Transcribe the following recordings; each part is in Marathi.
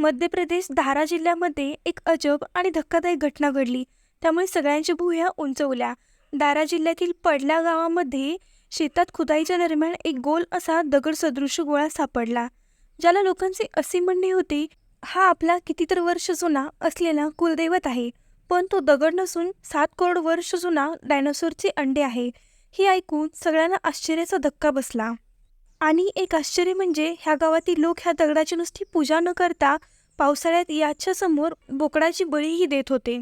मध्य प्रदेश धारा जिल्ह्यामध्ये एक अजब आणि धक्कादायक घटना घडली. त्यामुळे सगळ्यांच्या भुया उंचवल्या. दारा जिल्ह्यातील पडला गावामध्ये शेतात खुदाईच्या दरम्यान एक गोल असा दगड सदृश गोळा सापडला. ज्याला लोकांचे असे म्हणणे होते हा आपला कितीतर वर्ष जुना असलेला कुलदैवत आहे पण तो दगड नसून सात करोड वर्ष जुना डायनोसॉरचे अंडे आहे. हे ऐकून सगळ्यांना आश्चर्याचा धक्का बसला. आणि एक आश्चर्य म्हणजे ह्या गावातील लोक ह्या दगडाची नुसती पूजा न करता पावसाळ्यात याच्या समोर बोकडाची बळीही देत होते.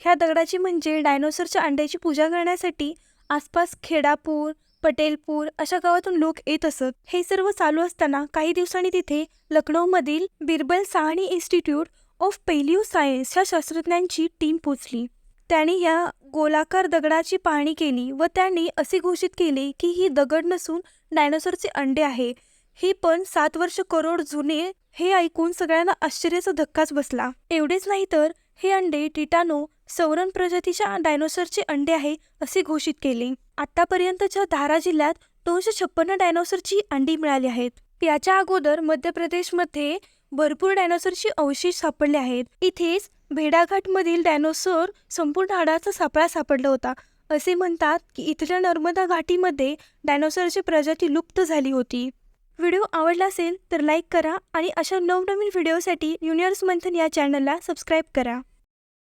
ह्या दगडाची म्हणजे डायनोसरच्या अंड्याची पूजा करण्यासाठी आसपास खेडापूर पटेलपूर अशा गावातून लोक येत असत. हे सर्व चालू असताना काही दिवसांनी तिथे लखनौमधील Birbal Sahni Institute of paleo science ह्या शास्त्रज्ञांची टीम पोचली त्यांनी या गोलाकार दगडाची पाहणी केली व त्यांनी असे घोषित केले की ही दगड नसून डायनोसॉरचे अंडे आहे. हे पण सात वर्ष करोड जुने हे ऐकून सगळ्यांना आश्चर्याचा धक्काच बसला. एवढेच नाही तर हे अंडे टिटानो सौरण प्रजातीच्या डायनोसरचे अंडे आहे असे घोषित केले. आतापर्यंतच्या धारा जिल्ह्यात दोनशे छप्पन्न डायनोसरची अंडी मिळाली आहेत. याच्या अगोदर मध्य प्रदेशमध्ये भरपूर डायनोसरचे अवशेष सापडले आहेत. इथेच भेडाघाटमधील डायनोसॉर संपूर्ण हाडाचा सापळा सापडला होता. असे म्हणतात की इथल्या नर्मदा घाटीमध्ये डायनोसॉरची प्रजाती लुप्त झाली होती. व्हिडिओ आवडला असेल तर लाईक करा आणि अशा नवनवीन व्हिडिओसाठी युनिवर्स मंथन या चॅनलला सबस्क्राईब करा.